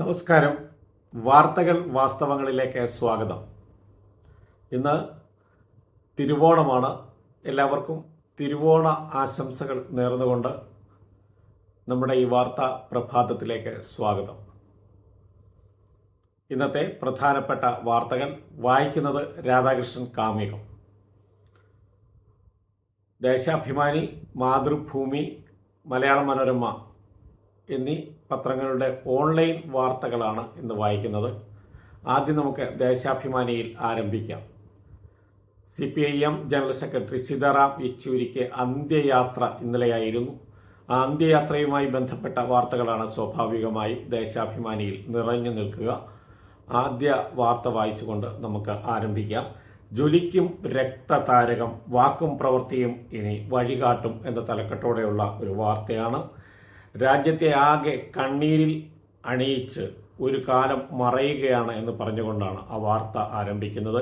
നമസ്കാരം. വാർത്തകൾ വാസ്തവങ്ങളിലേക്ക് സ്വാഗതം. ഇന്ന് തിരുവോണമാണ്. എല്ലാവർക്കും തിരുവോണ ആശംസകൾ നേർന്നുകൊണ്ട് നമ്മുടെ ഈ വാർത്താ പ്രഭാതത്തിലേക്ക് സ്വാഗതം. ഇന്നത്തെ പ്രധാനപ്പെട്ട വാർത്തകൾ വായിക്കുന്നത് രാധാകൃഷ്ണൻ കാമികം ദേശാഭിമാനി മാതൃഭൂമി മലയാള മനോരമ എന്നീ പത്രങ്ങളുടെ ഓൺലൈൻ വാർത്തകളാണ് ഇന്ന് വായിക്കുന്നത്. ആദ്യം നമുക്ക് ദേശാഭിമാനിയിൽ ആരംഭിക്കാം. C P I M general secretary Sitaram യെച്ചൂരിക്ക് അന്ത്യയാത്ര ഇന്നലെയായിരുന്നു. ആ അന്ത്യയാത്രയുമായി ബന്ധപ്പെട്ട വാർത്തകളാണ് സ്വാഭാവികമായും ദേശാഭിമാനിയിൽ നിറഞ്ഞു നിൽക്കുക. ആദ്യ വാർത്ത വായിച്ചുകൊണ്ട് നമുക്ക് ആരംഭിക്കാം. ജ്വലിക്കും രക്തതാരകം വാക്കും പ്രവൃത്തിയും ഇനി വഴികാട്ടും എന്ന തലക്കെട്ടോടെയുള്ള ഒരു വാർത്തയാണ്. രാജ്യത്തെ ആകെ കണ്ണീരിൽ അണിയിച്ച് ഒരു കാലം മറയുകയാണ് എന്ന് പറഞ്ഞുകൊണ്ടാണ് ആ വാർത്ത ആരംഭിക്കുന്നത്.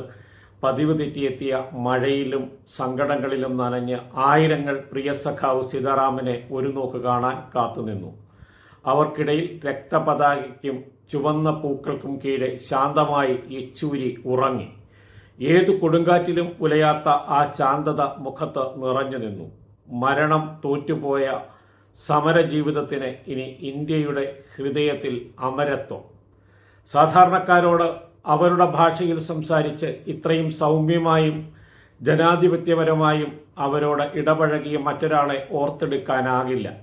പതിവ് തെറ്റിയെത്തിയ മഴയിലും സങ്കടങ്ങളിലും നനഞ്ഞ് ആയിരങ്ങൾ പ്രിയ സഖാവ് സീതാറാമിനെ ഒരു നോക്ക് കാണാൻ കാത്തുനിന്നു അവർക്കിടയിൽ രക്തപതാകയ്ക്കും ചുവന്ന പൂക്കൾക്കും കീഴെ ശാന്തമായി യെച്ചൂരി ഉറങ്ങി. ഏതു കൊടുങ്കാറ്റിലും ഉലയാത്ത ആ ശാന്തത മുഖത്ത് നിറഞ്ഞു നിന്നു. മരണം തോറ്റുപോയ സമരജീവിതത്തിന് ഇനി ഇന്ത്യയുടെ ഹൃദയത്തിൽ അമരത്വം. സാധാരണക്കാരോട് അവരുടെ ഭാഷയിൽ സംസാരിച്ച് ഇത്രയും സൗമ്യമായും ജനാധിപത്യപരമായും അവരോട് ഇടപഴകിയ മറ്റൊരാളെ ഓർത്തെടുക്കാനാകില്ല.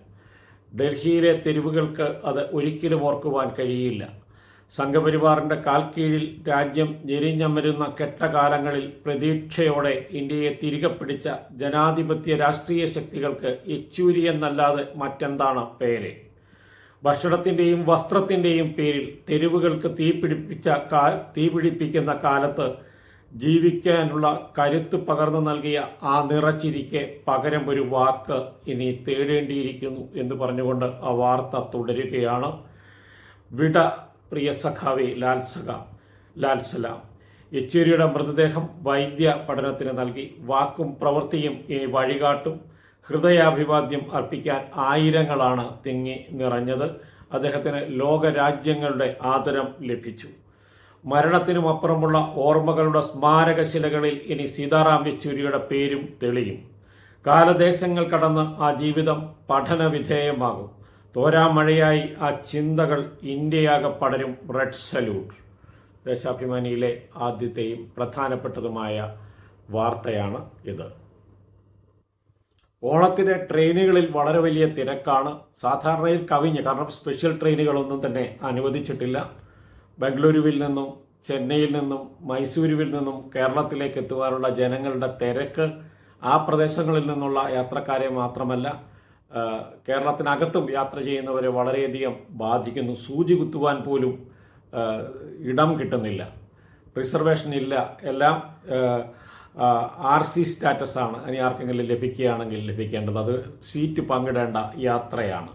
ഡൽഹിയിലെ തെരുവുകൾക്ക് അത് ഒരിക്കലും ഓർക്കുവാൻ കഴിയില്ല. സംഘപരിവാറിന്റെ കാൽക്കീഴിൽ രാജ്യം ഞെരിഞ്ഞമരുന്ന കെട്ടകാലങ്ങളിൽ പ്രതീക്ഷയോടെ ഇന്ത്യയെ തിരികെ പിടിച്ച ജനാധിപത്യ രാഷ്ട്രീയ ശക്തികൾക്ക് യെച്ചൂരി എന്നല്ലാതെ മറ്റെന്താണ് പേര്? ഭക്ഷണത്തിന്റെയും വസ്ത്രത്തിന്റെയും പേരിൽ തെരുവുകൾക്ക് തീപിടിപ്പിച്ച കാ തീപിടിപ്പിക്കുന്ന കാലത്ത് ജീവിക്കാനുള്ള കരുത്ത് പകർന്നു നൽകിയ ആ നിറച്ചിരിക്ക് പകരം ഒരു വാക്ക് ഇനി തേടേണ്ടിയിരിക്കുന്നു എന്ന് പറഞ്ഞുകൊണ്ട് ആ വാർത്ത തുടരുകയാണ്. വിട പ്രിയ സഖാവി ലാൽ സഖാം ലാൽ സലാം യെച്ചൂരിയുടെ മൃതദേഹം വൈദ്യ പഠനത്തിന് നൽകി. വാക്കും പ്രവൃത്തിയും ഇനി വഴികാട്ടും. ഹൃദയാഭിവാദ്യം അർപ്പിക്കാൻ ആയിരങ്ങളാണ് തിങ്ങി നിറഞ്ഞത്. അദ്ദേഹത്തിന് ലോകരാജ്യങ്ങളുടെ ആദരം ലഭിച്ചു. മരണത്തിനും അപ്പുറമുള്ള ഓർമ്മകളുടെ സ്മാരകശിലകളിൽ ഇനി സീതാറാം യെച്ചൂരിയുടെ പേരും തെളിയും. കാലദേശങ്ങൾ കടന്ന് ആ ജീവിതം പഠന വിധേയമാകും തോരാമഴയായി ആ ചിന്തകൾ ഇന്ത്യയാകെ പടരും റെഡ് സല്യൂട്ട് ദേശാഭിമാനിയിലെ ആദ്യത്തെയും പ്രധാനപ്പെട്ടതുമായ വാർത്തയാണ് ഇത്. ഓണത്തിന് ട്രെയിനുകളിൽ വളരെ വലിയ തിരക്കാണ്. സാധാരണയിൽ കവിഞ്ഞ് കാരണം സ്പെഷ്യൽ ട്രെയിനുകളൊന്നും തന്നെ അനുവദിച്ചിട്ടില്ല. ബംഗളൂരുവിൽ നിന്നും ചെന്നൈയിൽ നിന്നും മൈസൂരുവിൽ നിന്നും കേരളത്തിലേക്ക് എത്തുവാനുള്ള ജനങ്ങളുടെ തിരക്ക് ആ പ്രദേശങ്ങളിൽ നിന്നുള്ള യാത്രക്കാരെ മാത്രമല്ല കേരളത്തിനകത്തും യാത്ര ചെയ്യുന്നവരെ വളരെയധികം ബാധിക്കുന്നു. സൂചി കുത്തുവാൻ പോലും ഇടം കിട്ടുന്നില്ല. റിസർവേഷൻ ഇല്ല. എല്ലാം ആർ സി ആണ്. ഇനി ആർക്കെങ്കിലും ലഭിക്കുകയാണെങ്കിൽ ലഭിക്കേണ്ടത്. അത് സീറ്റ് പങ്കിടേണ്ട യാത്രയാണ്.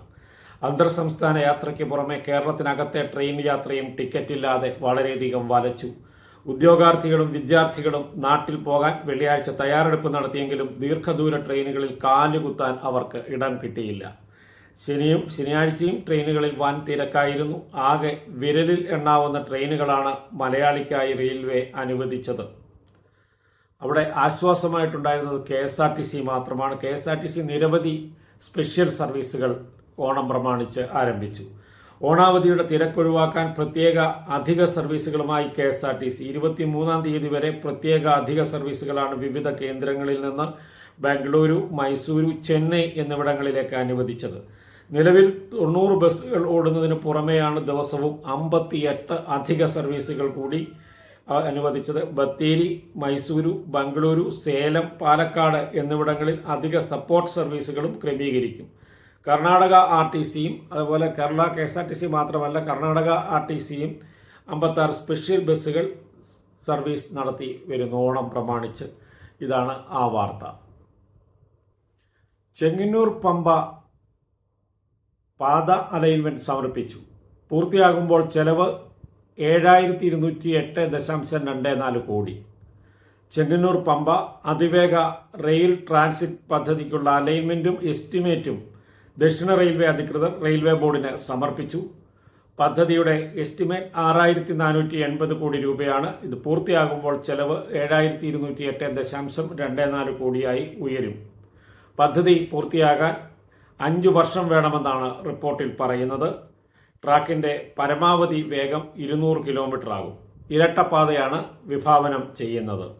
അന്തർ സംസ്ഥാന യാത്രയ്ക്ക് പുറമെ കേരളത്തിനകത്തെ ട്രെയിൻ യാത്രയും ടിക്കറ്റ് ഇല്ലാതെ വളരെയധികം വലച്ചു. ഉദ്യോഗാർത്ഥികളും വിദ്യാർത്ഥികളും നാട്ടിൽ പോകാൻ വെള്ളിയാഴ്ച തയ്യാറെടുപ്പ് നടത്തിയെങ്കിലും ദീർഘദൂര ട്രെയിനുകളിൽ കാലുകുത്താൻ അവർക്ക് ഇടം കിട്ടിയില്ല. ശനിയും ശനിയാഴ്ചയും ട്രെയിനുകളിൽ വൻ തിരക്കായിരുന്നു. ആകെ വിരലിൽ എണ്ണാവുന്ന ട്രെയിനുകളാണ് മലയാളിക്കായി റെയിൽവേ അനുവദിച്ചത്. അവിടെ ആശ്വാസമായിട്ടുണ്ടായിരുന്നത് K S R T C മാത്രമാണ്. K S R T C നിരവധി സ്പെഷ്യൽ സർവീസുകൾ ഓണം പ്രമാണിച്ച് ആരംഭിച്ചു. ഓണാവധിയുടെ തിരക്കൊഴിവാക്കാൻ പ്രത്യേക അധിക സർവീസുകളുമായി K S R T C. ഇരുപത്തിമൂന്നാം തീയതി വരെ പ്രത്യേക അധിക സർവീസുകളാണ് വിവിധ കേന്ദ്രങ്ങളിൽ നിന്ന് ബാംഗ്ലൂരു മൈസൂരു ചെന്നൈ എന്നിവിടങ്ങളിലേക്ക് അനുവദിച്ചത്. നിലവിൽ തൊണ്ണൂറ് ബസ്സുകൾ ഓടുന്നതിന് പുറമെയാണ് ദിവസവും അമ്പത്തിയെട്ട് അധിക സർവീസുകൾ കൂടി അനുവദിച്ചത്. ബത്തേരി മൈസൂരു ബംഗളൂരു സേലം പാലക്കാട് എന്നിവിടങ്ങളിൽ അധിക സപ്പോർട്ട് സർവീസുകളും ക്രമീകരിക്കും. കർണാടക ആർ ടി സിയും അതുപോലെ Kerala K S R T C മാത്രമല്ല കർണാടക ആർ ടി സിയും അമ്പത്താറ് സ്പെഷ്യൽ ബസ്സുകൾ സർവീസ് നടത്തി വരുന്നു ഓണം പ്രമാണിച്ച് ഇതാണ് ആ വാർത്ത. ചെങ്ങന്നൂർ പമ്പ പാത അലൈൻമെന്റ് സമർപ്പിച്ചു. പൂർത്തിയാകുമ്പോൾ ചെലവ് ഏഴായിരത്തി ഇരുന്നൂറ്റി എട്ട് ദശാംശം രണ്ട് നാല് കോടി. ചെങ്ങന്നൂർ പമ്പ അതിവേഗ റെയിൽ ട്രാൻസിറ്റ് പദ്ധതിക്കുള്ള അലൈൻമെന്റും എസ്റ്റിമേറ്റും ദക്ഷിണ റെയിൽവേ അധികൃതർ റെയിൽവേ ബോർഡിന് സമർപ്പിച്ചു. പദ്ധതിയുടെ എസ്റ്റിമേറ്റ് ആറായിരത്തി നാനൂറ്റി എൺപത് കോടി രൂപയാണ്. ഇത് പൂർത്തിയാകുമ്പോൾ ചെലവ് ഏഴായിരത്തി ഇരുന്നൂറ്റി എട്ട് ദശാംശം രണ്ട് നാല് കോടിയായി ഉയരും. പദ്ധതി പൂർത്തിയാകാൻ അഞ്ചു വർഷം വേണമെന്നാണ് റിപ്പോർട്ടിൽ പറയുന്നത്. ട്രാക്കിന്റെ പരമാവധി വേഗം ഇരുന്നൂറ് കിലോമീറ്റർ ആകും ഇരട്ടപ്പാതയാണ് വിഭാവനം ചെയ്യുന്നത്.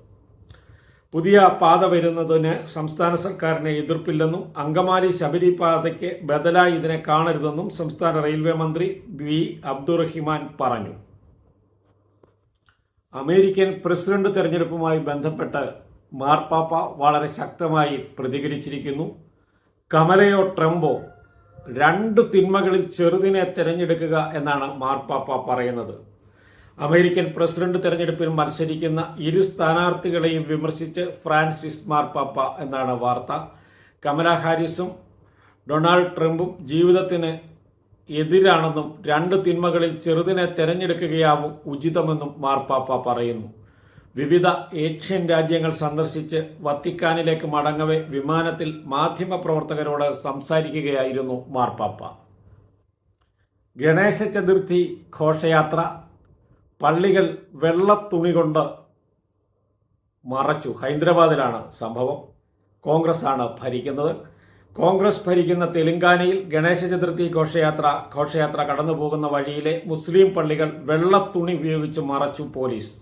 പുതിയ പാത വരുന്നതിന് സംസ്ഥാന സർക്കാരിനെ എതിർപ്പില്ലെന്നും അങ്കമാലി ശബരി പാതയ്ക്ക് ബദലായി ഇതിനെ കാണരുതെന്നും സംസ്ഥാന റെയിൽവേ മന്ത്രി വി അബ്ദുറഹിമാൻ പറഞ്ഞു. അമേരിക്കൻ പ്രസിഡന്റ് തെരഞ്ഞെടുപ്പുമായി ബന്ധപ്പെട്ട് മാർപ്പാപ്പ വളരെ ശക്തമായി പ്രതികരിച്ചിരിക്കുന്നു. കമലയോ ട്രംപോ രണ്ട് തിന്മകളിൽ ചെറുതിനെ തിരഞ്ഞെടുക്കുക എന്നാണ് മാർപ്പാപ്പ പറയുന്നത്. അമേരിക്കൻ പ്രസിഡന്റ് തെരഞ്ഞെടുപ്പിൽ മത്സരിക്കുന്ന ഇരു സ്ഥാനാർത്ഥികളെയും വിമർശിച്ച് ഫ്രാൻസിസ് മാർപ്പാപ്പ എന്നാണ് വാർത്ത. കമല ഹാരിസും ഡൊണാൾഡ് ട്രംപും ജീവിതത്തിന് എതിരാണെന്നും രണ്ട് തിന്മകളിൽ ചെറുതിനെ തെരഞ്ഞെടുക്കുകയാവും ഉചിതമെന്നും മാർപ്പാപ്പ പറയുന്നു. വിവിധ ഏഷ്യൻ രാജ്യങ്ങൾ സന്ദർശിച്ച് വത്തിക്കാനിലേക്ക് മടങ്ങവെ വിമാനത്തിൽ മാധ്യമപ്രവർത്തകരോട് സംസാരിക്കുകയായിരുന്നു മാർപ്പാപ്പ. ഗണേശ ചതുർത്ഥി ഘോഷയാത്ര പള്ളികൾ വെള്ളത്തുണി കൊണ്ട് മറച്ചു. ഹൈദരാബാദിലാണ് സംഭവം. കോൺഗ്രസ് ആണ് ഭരിക്കുന്നത്. കോൺഗ്രസ് ഭരിക്കുന്ന തെലങ്കാനയിൽ ഗണേശ ചതുർത്ഥി ഘോഷയാത്ര ഘോഷയാത്ര കടന്നു വഴിയിലെ മുസ്ലിം പള്ളികൾ വെള്ളത്തുണി ഉപയോഗിച്ച് മറച്ചു പോലീസ്.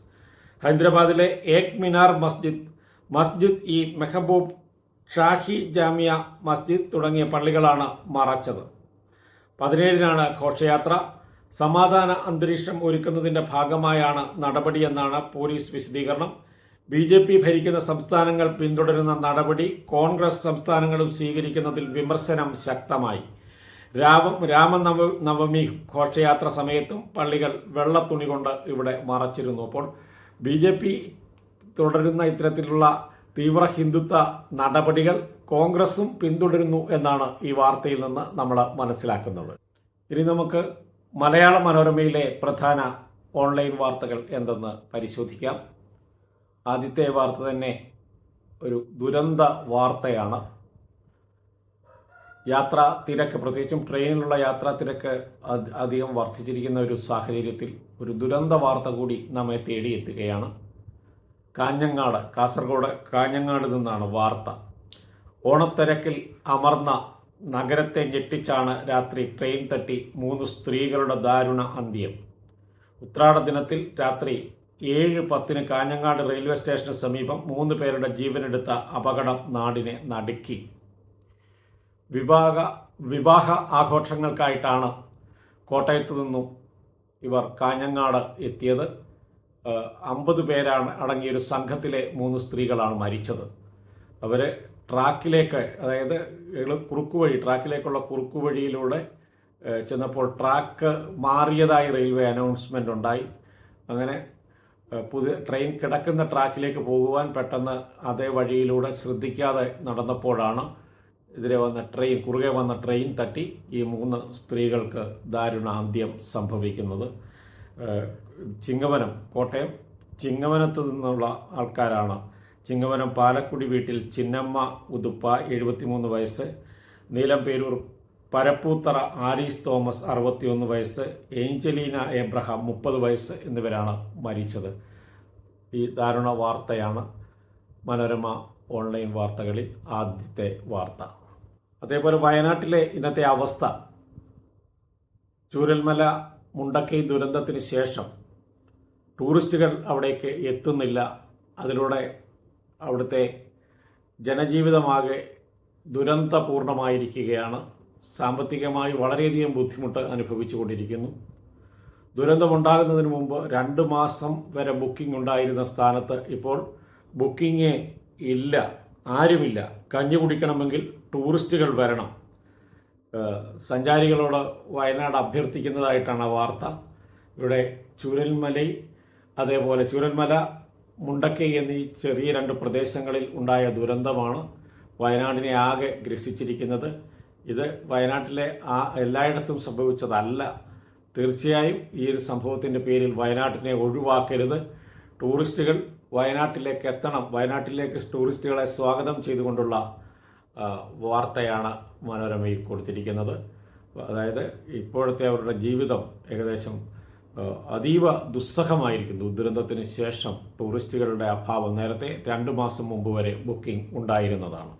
ഹൈദരാബാദിലെ ഏക് മിനാർ മസ്ജിദ് മസ്ജിദ് ഇ മെഹബൂബ് ഷാഹി ജാമിയ മസ്ജിദ് തുടങ്ങിയ പള്ളികളാണ് മറച്ചത്. പതിനേഴിനാണ് ഘോഷയാത്ര. സമാധാന അന്തരീക്ഷം ഒരുക്കുന്നതിന്റെ ഭാഗമായാണ് നടപടിയെന്നാണ് പോലീസ് വിശദീകരണം. ബി ജെ പി ഭരിക്കുന്ന സംസ്ഥാനങ്ങൾ പിന്തുടരുന്ന നടപടി കോൺഗ്രസ് സംസ്ഥാനങ്ങളും സ്വീകരിക്കുന്നതിൽ വിമർശനം ശക്തമായി. രാമ രാമനവ നവമി ഘോഷയാത്ര സമയത്തും പള്ളികൾ വെള്ളത്തുണി കൊണ്ട് ഇവിടെ മറച്ചിരുന്നു. അപ്പോൾ ബി ജെ പി തുടരുന്ന ഇത്തരത്തിലുള്ള തീവ്ര ഹിന്ദുത്വ നടപടികൾ കോൺഗ്രസും പിന്തുടരുന്നു എന്നാണ് ഈ വാർത്തയിൽ നിന്ന് നമ്മൾ മനസ്സിലാക്കുന്നത്. ഇനി നമുക്ക് മലയാള മനോരമയിലെ പ്രധാന ഓൺലൈൻ വാർത്തകൾ എന്തെന്ന് പരിശോധിക്കാം. ആദ്യത്തെ വാർത്ത തന്നെ ഒരു ദുരന്ത വാർത്തയാണ്. യാത്ര തിരക്ക് പ്രത്യേകിച്ചും ട്രെയിനിലുള്ള യാത്രാ തിരക്ക് അധികം വർദ്ധിച്ചിരിക്കുന്ന ഒരു സാഹചര്യത്തിൽ ഒരു ദുരന്ത വാർത്ത കൂടി നമ്മെ തേടിയെത്തുകയാണ്. കാഞ്ഞങ്ങാട് കാസർഗോഡ് കാഞ്ഞങ്ങാട് നിന്നാണ് വാർത്ത. ഓണത്തിരക്കിൽ അമർന്ന നഗരത്തെ ഞെട്ടിച്ചാണ് രാത്രി ട്രെയിൻ തട്ടി മൂന്ന് സ്ത്രീകളുടെ ദാരുണ അന്ത്യം. ഉത്രാട ദിനത്തിൽ രാത്രി ഏഴ് പത്തിന് കാഞ്ഞങ്ങാട് റെയിൽവേ സ്റ്റേഷന് സമീപം മൂന്ന് പേരുടെ ജീവനെടുത്ത അപകടം നാടിനെ നടുക്കി. വിവാഹ വിവാഹ ആഘോഷങ്ങൾക്കായിട്ടാണ് കോട്ടയത്തു നിന്നും ഇവർ കാഞ്ഞങ്ങാട് എത്തിയത്. അമ്പത് പേരാണ് അടങ്ങിയ ഒരു സംഘത്തിലെ മൂന്ന് സ്ത്രീകളാണ് മരിച്ചത്. അവർ ട്രാക്കിലേക്ക് അതായത് എളു- കുറുക്കുവഴി ട്രാക്കിലേക്കുള്ള കുറുക്കുവഴിയിലൂടെ വഴിയിലൂടെ ചെന്നപ്പോൾ ട്രാക്ക് മാറിയതായി റെയിൽവേ അനൗൺസ്മെന്റ് ഉണ്ടായി. അങ്ങനെ പുതിയ ട്രെയിൻ കിടക്കുന്ന ട്രാക്കിലേക്ക് പോകുവാൻ പെട്ടെന്ന് അതേ വഴിയിലൂടെ ശ്രദ്ധിക്കാതെ നടന്നപ്പോഴാണ് എതിരെ വന്ന ട്രെയിൻ കുറുകെ വന്ന ട്രെയിൻ തട്ടി ഈ മൂന്ന് സ്ത്രീകൾക്ക് ദാരുണ അന്ത്യം സംഭവിക്കുന്നത് ചിങ്ങവനം കോട്ടയം ചിങ്ങവനത്ത് നിന്നുള്ള ആൾക്കാരാണ് ചിങ്ങവനം പാലക്കുടി വീട്ടിൽ ചിന്നമ്മ ഉതുപ്പ എഴുപത്തിമൂന്ന് വയസ്സ് നീലംപേരൂർ പരപ്പൂത്തറ ആരീസ് തോമസ് അറുപത്തിയൊന്ന് വയസ്സ് ഏഞ്ചലീന എബ്രഹാം മുപ്പത് വയസ്സ് എന്നിവരാണ് മരിച്ചത്. ഈ ദാരുണ വാർത്തയാണ് മനോരമ ഓൺലൈൻ വാർത്തകളിൽ ആദ്യത്തെ വാർത്ത. അതേപോലെ വയനാട്ടിലെ ഇന്നത്തെ അവസ്ഥ. ചൂരൽമല മുണ്ടക്കൈ ദുരന്തത്തിന് ശേഷം ടൂറിസ്റ്റുകൾ അവിടേക്ക് എത്തുന്നില്ല. അതിലൂടെ അവിടുത്തെ ജനജീവിതമാകെ ദുരന്തപൂർണമായിരിക്കുകയാണ്. സാമ്പത്തികമായി വളരെയധികം ബുദ്ധിമുട്ട് അനുഭവിച്ചുകൊണ്ടിരിക്കുന്നു. ദുരന്തമുണ്ടാകുന്നതിന് മുമ്പ് രണ്ട് മാസം വരെ ബുക്കിംഗ് ഉണ്ടായിരുന്ന സ്ഥാനത്ത് ഇപ്പോൾ ബുക്കിംഗ് ഇല്ല ആരുമില്ല. കഞ്ഞി കുടിക്കണമെങ്കിൽ ടൂറിസ്റ്റുകൾ വരണം. സഞ്ചാരികളോട് വയനാട് അഭ്യർത്ഥിക്കുന്നതായിട്ടാണ് വാർത്ത. ഇവിടെ ചൂരൽമല അതേപോലെ ചൂരൽമല മുണ്ടക്കൈ എന്നീ ചെറിയ രണ്ട് പ്രദേശങ്ങളിൽ ഉണ്ടായ ദുരന്തമാണ് വയനാടിനെ ആകെ ഗ്രസിച്ചിരിക്കുന്നത്. ഇത് വയനാട്ടിലെ ആ എല്ലായിടത്തും സംഭവിച്ചതല്ല. തീർച്ചയായും ഈ ഒരു സംഭവത്തിന്റെ പേരിൽ വയനാട്ടിനെ ഒഴിവാക്കരുത്. ടൂറിസ്റ്റുകൾ വയനാട്ടിലേക്ക് എത്തണം. വയനാട്ടിലേക്ക് ടൂറിസ്റ്റുകളെ സ്വാഗതം ചെയ്തുകൊണ്ടുള്ള വാർത്തയാണ് മനോരമയിൽ കൊടുത്തിരിക്കുന്നത്. അതായത് ഇപ്പോഴത്തെ അവരുടെ ജീവിതം ഏകദേശം അതീവ ദുസ്സഹമായിരിക്കുന്നു. ദുരന്തത്തിന് ശേഷം ടൂറിസ്റ്റുകളുടെ അഭാവം നേരത്തെ രണ്ട് മാസം മുമ്പ് വരെ ബുക്കിംഗ് ഉണ്ടായിരുന്നതാണ്.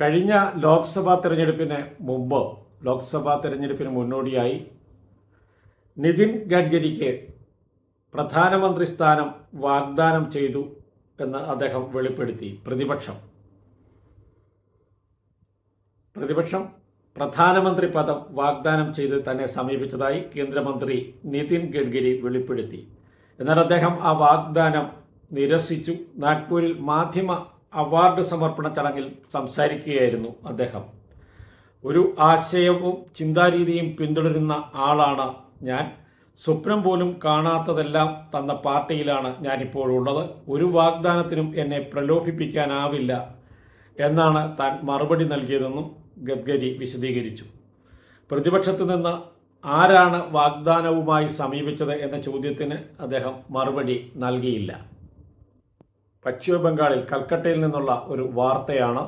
കഴിഞ്ഞ ലോക്സഭാ തെരഞ്ഞെടുപ്പിന് മുമ്പ് ലോക്സഭാ തെരഞ്ഞെടുപ്പിന് മുന്നോടിയായി നിതിൻ ഗഡ്കരിക്ക് പ്രധാനമന്ത്രി സ്ഥാനം വാഗ്ദാനം ചെയ്തു എന്ന് അദ്ദേഹം വെളിപ്പെടുത്തി. പ്രതിപക്ഷം. പ്രതിപക്ഷം പ്രധാനമന്ത്രി പദം വാഗ്ദാനം ചെയ്ത് തന്നെ സമീപിച്ചതായി കേന്ദ്രമന്ത്രി നിതിൻ ഗഡ്കരി വെളിപ്പെടുത്തി. എന്നാൽ അദ്ദേഹം ആ വാഗ്ദാനം നിരസിച്ചു. നാഗ്പൂരിൽ മാധ്യമ അവാർഡ് സമർപ്പണ ചടങ്ങിൽ സംസാരിക്കുകയായിരുന്നു അദ്ദേഹം. ഒരു ആശയവും ചിന്താരീതിയും പിന്തുടരുന്ന ആളാണ് ഞാൻ. സ്വപ്നം പോലും കാണാത്തതെല്ലാം തന്ന പാർട്ടിയിലാണ് ഞാനിപ്പോൾ ഉള്ളത്. ഒരു വാഗ്ദാനത്തിനും എന്നെ പ്രലോഭിപ്പിക്കാനാവില്ല എന്നാണ് താൻ മറുപടി നൽകിയതെന്നും ഗഡ്കരി വിശദീകരിച്ചു. പ്രതിപക്ഷത്ത് നിന്ന് ആരാണ് വാഗ്ദാനവുമായി സമീപിച്ചത് എന്ന ചോദ്യത്തിന് അദ്ദേഹം മറുപടി നൽകിയില്ല. പശ്ചിമബംഗാളിൽ കൽക്കട്ടയിൽ നിന്നുള്ള ഒരു വാർത്തയാണ്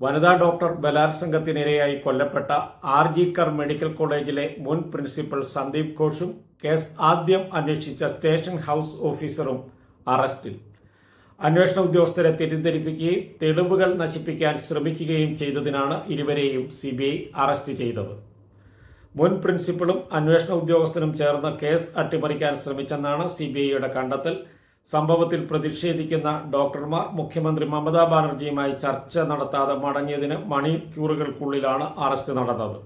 വനിതാ ഡോക്ടർ ബലാത്സംഗത്തിനിരയായി കൊല്ലപ്പെട്ട ആർ കർ മെഡിക്കൽ കോളേജിലെ മുൻ പ്രിൻസിപ്പൽ സന്ദീപ് ഘോഷും കേസ് ആദ്യം അന്വേഷിച്ച സ്റ്റേഷൻ ഹൗസ് ഓഫീസറും അറസ്റ്റിൽ. അന്വേഷണ ഉദ്യോഗസ്ഥരെ തെറ്റിദ്ധരിപ്പിക്കുകയും തെളിവുകൾ നശിപ്പിക്കാൻ ശ്രമിക്കുകയും ചെയ്തതിനാണ് ഇരുവരെയും സി അറസ്റ്റ് ചെയ്തത്. മുൻ പ്രിൻസിപ്പളും അന്വേഷണ ഉദ്യോഗസ്ഥനും ചേർന്ന് കേസ് അട്ടിമറിക്കാൻ ശ്രമിച്ചെന്നാണ് സി ബി ഐയുടെ കണ്ടെത്തൽ. സംഭവത്തിൽ പ്രതിഷേധിക്കുന്ന ഡോക്ടർമാർ മുഖ്യമന്ത്രി മമതാ ബാനർജിയുമായി ചർച്ച നടത്താതെ മടങ്ങിയതിന് മണിക്കൂറുകൾക്കുള്ളിലാണ് അറസ്റ്റ് നടന്നത്.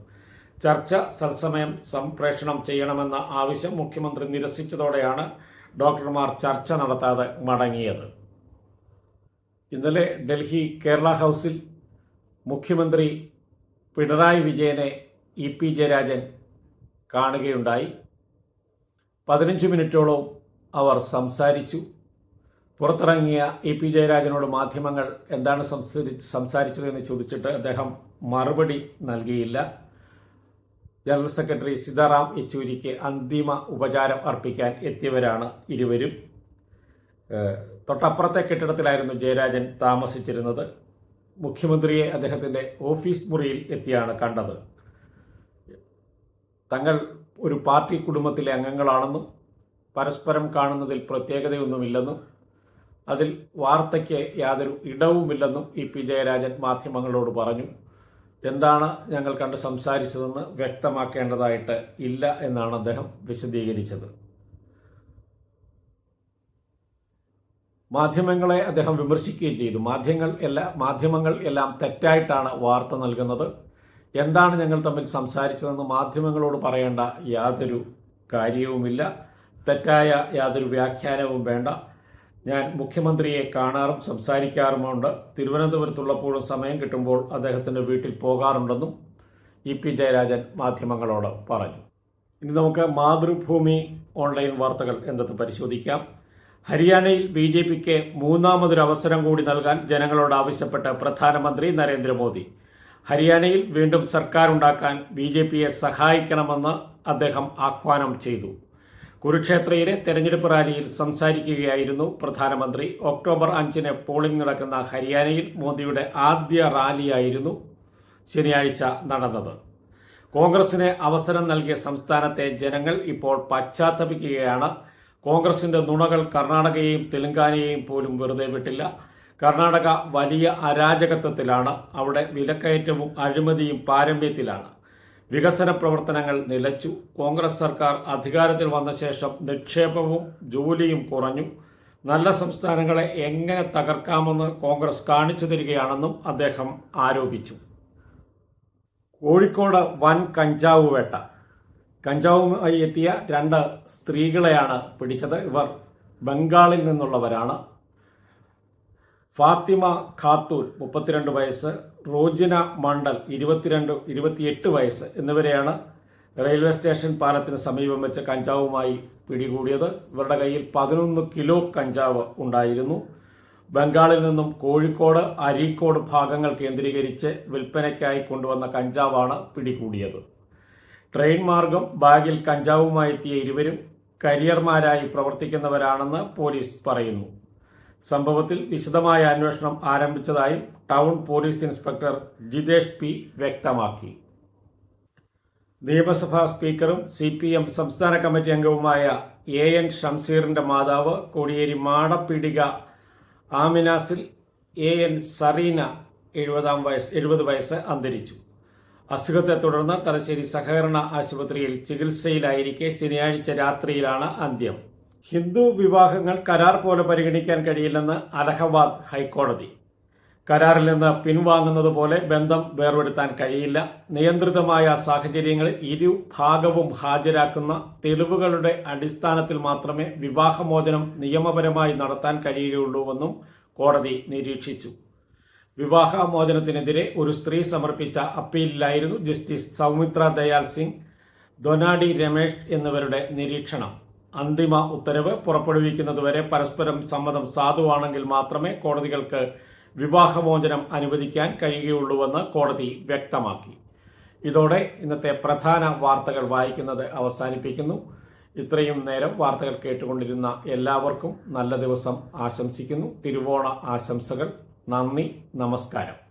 ചർച്ച സത്സമയം സംപ്രേഷണം ചെയ്യണമെന്ന ആവശ്യം മുഖ്യമന്ത്രി നിരസിച്ചതോടെയാണ് ഡോക്ടർമാർ ചർച്ച നടത്താതെ മടങ്ങിയത്. ഇന്നലെ ഡൽഹി കേരള ഹൗസിൽ മുഖ്യമന്ത്രി പിണറായി വിജയനെ ഇ പി ജയരാജൻ കാണുകയുണ്ടായി. പതിനഞ്ച് മിനിറ്റോളം അവർ സംസാരിച്ചു. പുറത്തിറങ്ങിയ ഇ പി ജയരാജനോട് മാധ്യമങ്ങൾ എന്താണ് സംസാരി സംസാരിച്ചതെന്ന് ചോദിച്ചിട്ട് അദ്ദേഹം മറുപടി നൽകിയില്ല. ജനറൽ സെക്രട്ടറി സീതാറാം യെച്ചൂരിക്ക് അന്തിമ ഉപചാരം അർപ്പിക്കാൻ എത്തിയവരാണ് ഇരുവരും. തൊട്ടപ്പുറത്തെ കെട്ടിടത്തിലായിരുന്നു ജയരാജൻ താമസിച്ചിരുന്നത്. മുഖ്യമന്ത്രിയെ അദ്ദേഹത്തിന്റെ ഓഫീസ് മുറിയിൽ എത്തിയാണ് കണ്ടത്. തങ്ങൾ ഒരു പാർട്ടി കുടുംബത്തിലെ അംഗങ്ങളാണെന്നും പരസ്പരം കാണുന്നതിൽ പ്രത്യേകതയൊന്നുമില്ലെന്നും അതിൽ വാർത്തയ്ക്ക് യാതൊരു ഇടവുമില്ലെന്നും ഇ പി ജയരാജൻ മാധ്യമങ്ങളോട് പറഞ്ഞു. എന്താണ് ഞങ്ങൾ കണ്ട് സംസാരിച്ചതെന്ന് വ്യക്തമാക്കേണ്ടതായിട്ട് ഇല്ല എന്നാണ് അദ്ദേഹം വിശദീകരിച്ചത്. മാധ്യമങ്ങളെ അദ്ദേഹം വിമർശിക്കുകയും ചെയ്തു. മാധ്യമങ്ങൾ എല്ലാ മാധ്യമങ്ങൾ എല്ലാം തെറ്റായിട്ടാണ് വാർത്ത നൽകുന്നത്. എന്താണ് ഞങ്ങൾ തമ്മിൽ സംസാരിച്ചതെന്ന് മാധ്യമങ്ങളോട് പറയേണ്ട യാതൊരു കാര്യവുമില്ല. തെറ്റായ യാതൊരു വ്യാഖ്യാനവും വേണ്ട. ഞാൻ മുഖ്യമന്ത്രിയെ കാണാറും സംസാരിക്കാറുമുണ്ട്. തിരുവനന്തപുരത്തുള്ളപ്പോഴും സമയം കിട്ടുമ്പോൾ അദ്ദേഹത്തിന്റെ വീട്ടിൽ പോകാറുണ്ടെന്നും ഇ പി ജയരാജൻ മാധ്യമങ്ങളോട് പറഞ്ഞു. ഇനി നമുക്ക് മാതൃഭൂമി ഓൺലൈൻ വാർത്തകൾ എന്തെന്ന് പരിശോധിക്കാം. ഹരിയാനയിൽ ബി ജെ പിക്ക് മൂന്നാമതൊരു അവസരം കൂടി നൽകാൻ ജനങ്ങളോട് ആവശ്യപ്പെട്ട് പ്രധാനമന്ത്രി നരേന്ദ്രമോദി. ഹരിയാനയിൽ വീണ്ടും സർക്കാർ ഉണ്ടാക്കാൻ ബി ജെ പിയെ സഹായിക്കണമെന്ന് അദ്ദേഹം ആഹ്വാനം ചെയ്തു. കുരുക്ഷേത്രയിലെ തെരഞ്ഞെടുപ്പ് റാലിയിൽ സംസാരിക്കുകയായിരുന്നു പ്രധാനമന്ത്രി. ഒക്ടോബർ അഞ്ചിന് പോളിംഗ് നടക്കുന്ന ഹരിയാനയിൽ മോദിയുടെ ആദ്യ റാലിയായിരുന്നു ശനിയാഴ്ച നടന്നത്. കോൺഗ്രസിന് അവസരം നൽകിയ സംസ്ഥാനത്തെ ജനങ്ങൾ ഇപ്പോൾ പശ്ചാത്തപിക്കുകയാണ് കോൺഗ്രസിന്റെ നുണകൾ കർണാടകയെയും തെലങ്കാനയെയും പോലും വെറുതെ വിട്ടില്ല. കർണാടക വലിയ അരാജകത്വത്തിലാണ്. അവിടെ വിലക്കയറ്റവും അഴിമതിയും പാരമ്യത്തിലാണ് വികസന പ്രവർത്തനങ്ങൾ നിലച്ചു. കോൺഗ്രസ് സർക്കാർ അധികാരത്തിൽ വന്ന ശേഷം നിക്ഷേപവും ജോലിയും കുറഞ്ഞു. നല്ല സംസ്ഥാനങ്ങളെ എങ്ങനെ തകർക്കാമെന്ന് കോൺഗ്രസ് കാണിച്ചു തരികയാണെന്നും അദ്ദേഹം ആരോപിച്ചു. കോഴിക്കോട് വൻ കഞ്ചാവ് വേട്ട. കഞ്ചാവുമായി എത്തിയ രണ്ട് സ്ത്രീകളെയാണ് പിടിച്ചത്. ഇവർ ബംഗാളിൽ നിന്നുള്ളവരാണ്. ഫാത്തിമ ഖാത്തൂൻ മുപ്പത്തിരണ്ട് വയസ്സ് റോജിന മണ്ഡൽ ഇരുപത്തിരണ്ട് ഇരുപത്തിയെട്ട് വയസ്സ് എന്നിവരെയാണ് റെയിൽവേ സ്റ്റേഷൻ പാലത്തിന് സമീപം വെച്ച് കഞ്ചാവുമായി പിടികൂടിയത്. ഇവരുടെ കയ്യിൽ പതിനൊന്ന് കിലോ കഞ്ചാവ് ഉണ്ടായിരുന്നു. ബംഗാളിൽ നിന്നും കോഴിക്കോട് അരീക്കോട് ഭാഗങ്ങൾ കേന്ദ്രീകരിച്ച് വിൽപ്പനയ്ക്കായി കൊണ്ടുവന്ന കഞ്ചാവാണ് പിടികൂടിയത്. ട്രെയിൻ മാർഗം ബാഗിൽ കഞ്ചാവുമായി എത്തിയ ഇരുവരും കരിയർമാരായി പ്രവർത്തിക്കുന്നവരാണെന്ന് പോലീസ് പറയുന്നു. സംഭവത്തിൽ വിശദമായ അന്വേഷണം ആരംഭിച്ചതായും town police inspector Jitesh P വ്യക്തമാക്കി. നിയമസഭാ സ്പീക്കറും സി പി എം സംസ്ഥാന കമ്മിറ്റി അംഗവുമായ എ എൻ ഷംസീറിന്റെ മാതാവ് കോടിയേരി മാടപ്പീടിക ആമിനാസിൽ എ എൻ സറീന എഴുപതാം വയസ്സ് എഴുപത് വയസ്സ് അന്തരിച്ചു. അസുഖത്തെ തുടർന്ന് തലശ്ശേരി സഹകരണ ആശുപത്രിയിൽ ചികിത്സയിലായിരിക്കെ ശനിയാഴ്ച രാത്രിയിലാണ് അന്ത്യം. ഹിന്ദു വിവാഹങ്ങൾ കരാർ പോലെ പരിഗണിക്കാൻ കഴിയില്ലെന്ന് അലഹബാദ് ഹൈക്കോടതി. കരാറിൽ നിന്ന് പിൻവാങ്ങുന്നത് പോലെ ബന്ധം വേർപെടുത്താൻ കഴിയില്ല. നിയന്ത്രിതമായ സാഹചര്യങ്ങളിൽ ഇരു ഭാഗവും ഹാജരാക്കുന്ന തെളിവുകളുടെ അടിസ്ഥാനത്തിൽ മാത്രമേ വിവാഹമോചനം നിയമപരമായി നടത്താൻ കഴിയുകയുള്ളൂവെന്നും കോടതി നിരീക്ഷിച്ചു. വിവാഹമോചനത്തിനെതിരെ ഒരു സ്ത്രീ സമർപ്പിച്ച അപ്പീലിലായിരുന്നു ജസ്റ്റിസ് സൗമിത്ര ദയാൽ സിംഗ് ദൊനാഡി രമേഷ് എന്നിവരുടെ നിരീക്ഷണം. അന്തിമ ഉത്തരവ് പുറപ്പെടുവിക്കുന്നതുവരെ പരസ്പരം സമ്മതം സാധുവാണെങ്കിൽ മാത്രമേ കോടതികൾക്ക് വിവാഹമോചനം അനുവദിക്കാൻ കഴിയുകയുള്ളൂവെന്ന് കോടതി വ്യക്തമാക്കി. ഇതോടെ ഇന്നത്തെ പ്രധാന വാർത്തകൾ വായിക്കുന്നത് അവസാനിപ്പിക്കുന്നു. ഇത്രയും നേരം വാർത്തകൾ കേട്ടുകൊണ്ടിരുന്ന എല്ലാവർക്കും നല്ല ദിവസം ആശംസിക്കുന്നു. തിരുവോണ ആശംസകൾ. നന്ദി നമസ്കാരം.